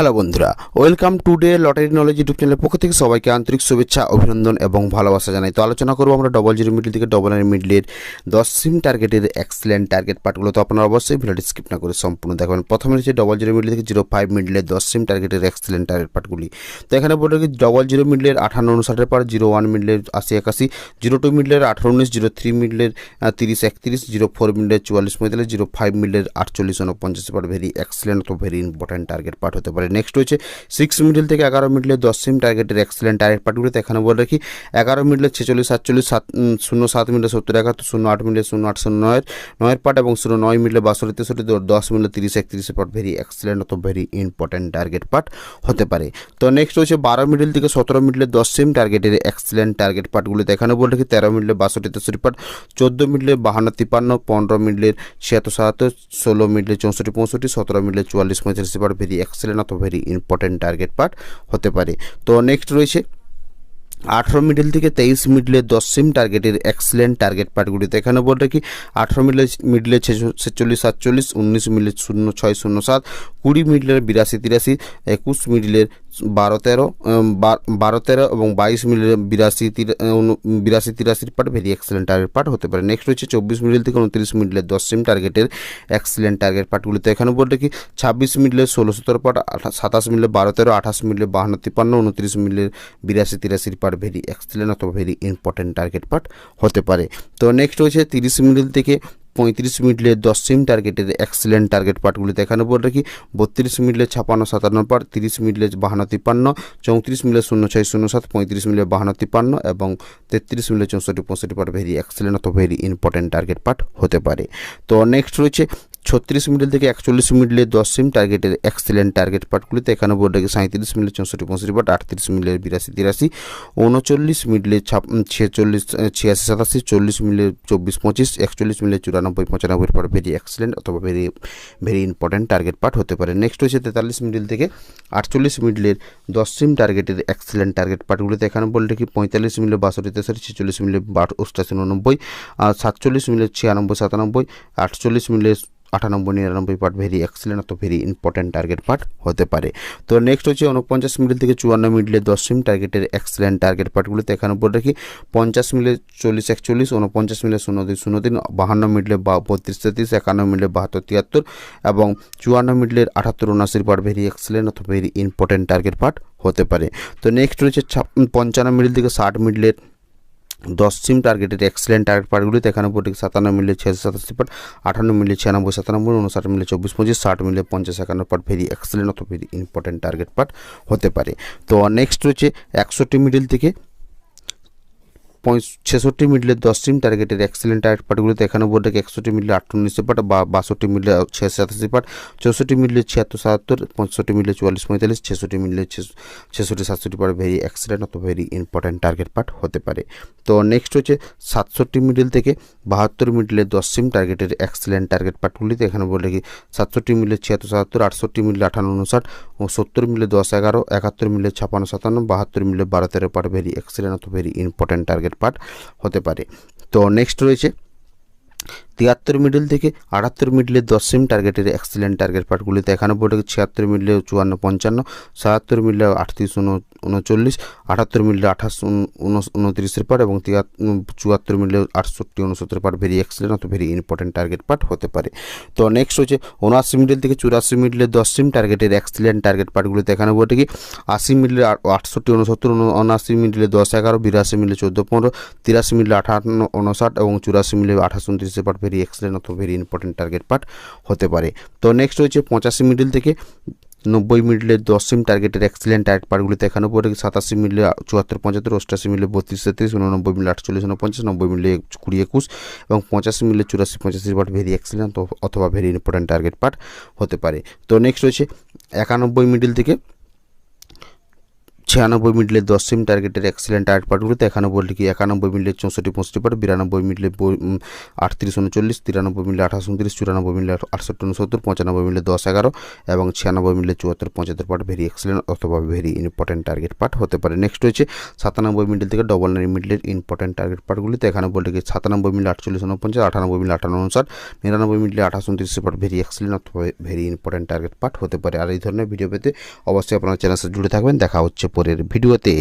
Hello বন্ধুরা, welcome to day lottery knowledge YouTube চ্যানেলের পক্ষ থেকে সবাইকে আন্তরিক শুভেচ্ছা, অভিনন্দন এবং ভালোবাসা জানাই। তো আলোচনা করব আমরা ডবল জিরো মিডল থেকে ডবল নাইন মিডলের দশ সিম টার্গেটের এক্সেলেন্ট টার্গেট পার্টগুলো তো আপনারা অবশ্যই ভিডিওটি স্কিপ না করে সম্পূর্ণ দেখবেন। প্রথমে হচ্ছে ডবল জিরো মিডল থেকে জিরো ফাইভ মিডলের দশ সিম টার্গেটের এক্সেলেন্ট টার্গেট পার্টগুলি তো এখানে বলে রাখি ডবল জিরো মিডলের আঠান্ন উনষাটের পার জিরো ওয়ান মিডলের আশি একাশি জিরো টু মিডলের আঠারো উনিশ জিরো থ্রি মিডলের তিরিশ একত্রিশ জিরো ফোর মিডলের চুয়াল্লিশ পঁয়তাল্লিশ জিরো ফাইভ মিডলের আটচল্লিশ উনপঞ্চাশ পার ভেরি এক্সেলেন্ট তো ভেরি ইম্পর্ট্যান্ট টার্গেট পার্ট হতে পারে। নেক্সট হচ্ছে সিক্স মিডল থেকে এগারো মিডলে দশ সিম টার্গেটের এক্সেলেন্ট টার্গেট পার্টগুলোতে এখানে বলে রাখি এগারো মিডলে ছেচল্লিশ সাতচল্লিশ সাত শূন্য সাত মিডলে সত্তর একাত্তর শূন্য আট মিডলে শূন্য আট শূন্য নয়ের নয়ের পার্ট এবং শূন্য নয় মিডলে বাষট্টি তেষট্টি দশ মিডলে তিরিশ একত্রিশের পার্ট ভেরি এক্সেলেন্ট অত ভেরি ইম্পর্ট্যান্ট টার্গেট পার্ট হতে পারে তো নেক্সট হচ্ছে বারো মিডল থেকে সতেরো মিডলে দশ সিম টার্গেটের এক্সেলেন্ট টার্গেট পার্টগুলোতে এখানে বলে রাখি তেরো মিডলে বাষট্টি তেষট্টি পার্ট চোদ্দ মিডলে বাহান্ন তিপ্পান্ন পনেরো মিডলের ছিয়াত্তর সাতাত্তর ষোলো মিডলে চৌষট্টি পঁয়ষট্টি সতেরো মিডলে চুয়াল্লিশ পঁয়তাল্লিশ পার্ট ভেরি এক্সেলেন্ট অত ভেরি ইম্পর্ট্যান্ট টার্গেট পার্ট হতে পারে। তো নেক্সট রয়েছে, আঠেরো মিডল থেকে তেইশ মিডলে দশ সিম টার্গেটের এক্সেলেন্ট টার্গেট পার্টগুলিতে এখানে বলে রাখি আঠেরো মিডলে মিডলে ছেচল্লিশ, সাতচল্লিশ, উনিশ মিডলে শূন্য, ছয়, শূন্য, সাত, কুড়ি মিডলের বিরাশি, তিরাশি, একুশ মিডলের বারো তেরো বারো তেরো এবং বাইশ মিডলের বিরাশি বিরাশি তিরাশির part very excellent target part হতে পারে। নেক্সট হচ্ছে চব্বিশ মিডল থেকে উনত্রিশ মিডলের দশ সিম টার্গেটের এক্সেলেন্ট টার্গেট পার্টগুলিতে এখানে বলে রাখি ছাব্বিশ মিডলের ষোলো সতেরো পার্ট সাতাশ মিডলে বারো তেরো, আঠাশ মিডলে বাহান্ন তিপ্পান্ন, উনত্রিশ মিডলের বিরাশি তিরাশির পার্ট ভেরি এক্সেলেন্ট অথবা ভেরি ইম্পর্ট্যান্ট টার্গেট পার্ট হতে পারে। তো নেক্সট হচ্ছে তিরিশ মিডল থেকে পঁয়ত্রিশ মিডলের দশ সিম টার্গেটের এক্সেলেন্ট টার্গেট পার্টগুলিতে এখানে বলে রাখি, বত্রিশ মিডলে ছাপান্ন, সাতান্ন পার তিরিশ মিডলে বাহান্ন, তিপ্পান্ন, চৌত্রিশ মিলে শূন্য, ছয়, শূন্য, সাত, পঁয়ত্রিশ মিলে বাহান্ন, তিপ্পান্ন এবং তেত্রিশ মিলে চৌষট্টি, পঁয়ষট্টি পার ভেরি এক্সেলেন্ট অথবা ভেরি ইম্পর্টেন্ট টার্গেট পার্ট হতে পারে। তো নেক্সট রয়েছে ছত্রিশ মিডল থেকে একচল্লিশ মিডলে দশ সিম টার্গেটের এক্সেলেন্ট টার্গেট পার্টগুলিতে বলে রাখি সাঁত্রিশ মিলে চৌষট্টি পঁয়ষট্টি পার্ট আটত্রিশ মিলে বিরাশি তিরাশি উনচল্লিশ মিডলে ছাপ ছেচল্লিশ ছিয়াশি সাতাশি চল্লিশ মিলে চব্বিশ পঁচিশ একচল্লিশ মিলে চুরানব্বই পঁচানব্বই পার্ট ভেরি এক্সেলেন্ট অথবা very very important target part হতে পারে নেক্সট হচ্ছে তেতাল্লিশ মিডল থেকে আটচল্লিশ মিডলের দশ সিম টার্গেটের এক্সেলেন্ট টার্গেট পার্টগুলিতে বলে রাখি পঁয়তাল্লিশ মিলে বাষট্টি তেষট্টি ছেচল্লিশ মিলে বাট অষ্টাশি উননব্বই আর সাতচল্লিশ মিলে ছিয়ানব্বই সাতানব্বই আটচল্লিশ মিলে আটানব্বই, নিরানব্বই পার্ট ভেরি এক্সেলেন্ট অত ভেরি ইম্পর্ট্যান্ট টার্গেট পার্ট হতে পারে। তো নেক্সট হচ্ছে উনপঞ্চাশ মিডল থেকে চুয়ান্ন মিডলে দশ সিম টার্গেটের এক্সেলেন্ট টার্গেট পার্টগুলিতে এখানে বলে রাখি। পঞ্চাশ মিলে চল্লিশ, একচল্লিশ উনপঞ্চাশ মিলে শূন্য দুই শূন্য তিন বাহান্ন মিডলে বা বত্রিশ, তেত্রিশ, একান্ন মিডলে বাহাত্তর, তিয়াত্তর এবং চুয়ান্ন মিডলের আটাত্তর উনআশির পার্ট ভেরি এক্সেলেন্ট অথবা ভেরি ইম্পর্ট্যান্ট টার্গেট পার্ট হতে পারে। তো নেক্সট রয়েছে পঞ্চান্ন মিডল থেকে ষাট মিডলের দশ সিম টার্গেটের এক্সেলেন্ট টার্গেট পার্টগুলিতে এখানে পড়ে সাতান্ন মিলে ছিয়াশি সাতাশি পার্ট আঠান্ন মিলে ছিয়ানব্বই সাতানব্বই উনষাট মিলে চব্বিশ পঁচিশ ষাট মিলে পঞ্চাশ একান্ন পার্ট ভেরি এক্সেলেন্ট অথবা ভেরি ইম্পর্টেন্ট টার্গেট পার্ট হতে পারে। তো নেক্সট রয়েছে একষট্টি মিডিল থেকে ছেষট্টি মিডলের দশ সিম টার্গেটের এক্সেলেন্ট টার্গেট পার্টগুলিতে বলে রাখি একষট্টি মিডলে আটচল্লিশে পার্ট বা বাষট্টি মিডলে সাতাশি পার্ট চৌষট্টি মিডলে ছিয়াত্তর সাতাত্তর, পঁয়ষট্টি মিডলে চুয়াল্লিশ পঁয়তাল্লিশ, ছেষট্টি মিডলে ছেষ- ছেষট্টি সাতষট্টি পার্ট ভেরি এক্সেলেন্ট অথবা ভেরি ইম্পর্ট্যান্ট টার্গেট পার্ট হতে পারে। তো নেক্সট হচ্ছে সাতষট্টি মিডল থেকে বাহাত্তর মিডলে দশ সিম টার্গেটের এক্সেলেন্ট টার্গেট পার্টগুলিতে বলে রাখি সাতষট্টি মিলে ছিয়াত্তর সাতাত্তর, আটষট্টি মিলে আঠান্ন উনষাট ও সত্তর মিলে দশ এগারো, একাত্তর মিলে ছাপান্ন সাতান্ন, বাহাত্তর মিলে বারো তেরো পার্ট ভেরি এক্সেলেন্ট অথবা ভেরি ইম্পর্ট্যান্ট টার্গেট পার্ট হতে পারে। তো নেক্সট রয়েছে তিয়াত্তর মিডল থেকে আটাত্তর মিডলের দশ সিম টার্গেটের এক্সেলেন্ট টার্গেট পার্টগুলিতে এখানে পড়ে ছিয়াত্তর মিডলে চুয়ান্ন পঞ্চান্ন, সাতাত্তর মিডলে আটত্রিশ উন- উনচল্লিশ, আটাত্তর মিডলে আঠাশ উনত্রিশের পার্ট এবং চুয়াত্তর মিডলে আটষট্টি উনসত্তর পার্ট ভেরি এক্সেলেন্ট অত ভেরি ইম্পর্টেন্ট টার্গেট পার্ট হতে পারে। তো নেক্সট হচ্ছে উনআশি মিডল থেকে চুরাশি মিডলে দশ সিম টার্গেটের এক্সেলেন্ট টার্গেট পার্টগুলিতে এখানে বলতে কি আশি মিডলে আটষট্টি উনসত্তর, উন- উনআশি মিডলে দশ এগারো, বিরাশি মিডলে চোদ্দ পনেরো, তিরাশি মিডলে আঠান্ন, উনষাট এবং চুরাশি মিডলে আঠাশ, উনত্রিশের পার্ট ভেরি এক্সেলেন্ট অথবা ভেরি ইম্পর্টেন্ট টার্গেট পার্ট হতে পারে। তো নেক্সট হচ্ছে পঁচাশি মিডিল থেকে নব্বই মিডলে দশ সিম টার্গেটের এক্সেলেন্ট টার্গেট পার্টগুলিতে এখানে পরে সাতাশি মিডলে চুয়াত্তর, পঁচাত্তর, অষ্টাশি মিলে বত্রিশ, তেত্রিশ, উননব্বই মিলে আটচল্লিশ, উনপঞ্চাশ, নব্বই মিলে কুড়ি, একুশ এবং পঁচাশি মিলে চুরাশি পঁচাশি পার্ট ভেরি এক্সেলেন্ট অথবা ভেরি ইম্পর্টেন্ট টার্গেট পার্ট হতে পারে। তো নেক্সট হচ্ছে একানব্বই মিডিল থেকে ছিয়ানব্বই মিডলের দশ সিম টার্গেটের এক্সিলেন্ট টার্গেট পার্টগুলোতে একানব্বই কি একানব্বই মিডলের চৌষট্টি পঁয়ষট্টি পার্ট বিরানব্বই মিডলে আটত্রিশ উনচল্লিশ, তিরানব্বই মিলে আঠাশ উনত্রিশ, চুরানব্বই মিলে আটষট্টি উনসত্তর, পঁচানব্বই মিলে দশ এগারো এবং ছিয়ানব্বই মিলে চুয়াত্তর, পঁচাত্তর পার্ট ভেরি এক্সিলেন্ট অথবা ভেরি ইম্পর্টেন্ট টার্গেট পার্ট হতে পারে। নেক্সট হচ্ছে সাতানব্বই মিডল থেকে ডবল নাইন মিডলের ইম্পর্টেন্ট টার্গেট পার্টগুলিতে বলতে কি সাতানব্বই মিলে আটচল্লিশ উনপঞ্চাশ, আটানব্বই মিলে আটান্ন উনষাট, নিরানব্বই মিলে আঠাশ উনত্রিশ পার্ট ভেরি এক্সিলেন্ট অথবা ভেরি ইম্পর্টেন্ট টার্গেট পার্ট হতে পারে। আর এই ধরনের ভিডিও পেতে অবশ্যই আপনার চ্যানেল জুড়ে থাকবেন। দেখা হচ্ছে পরের ভিডিওতে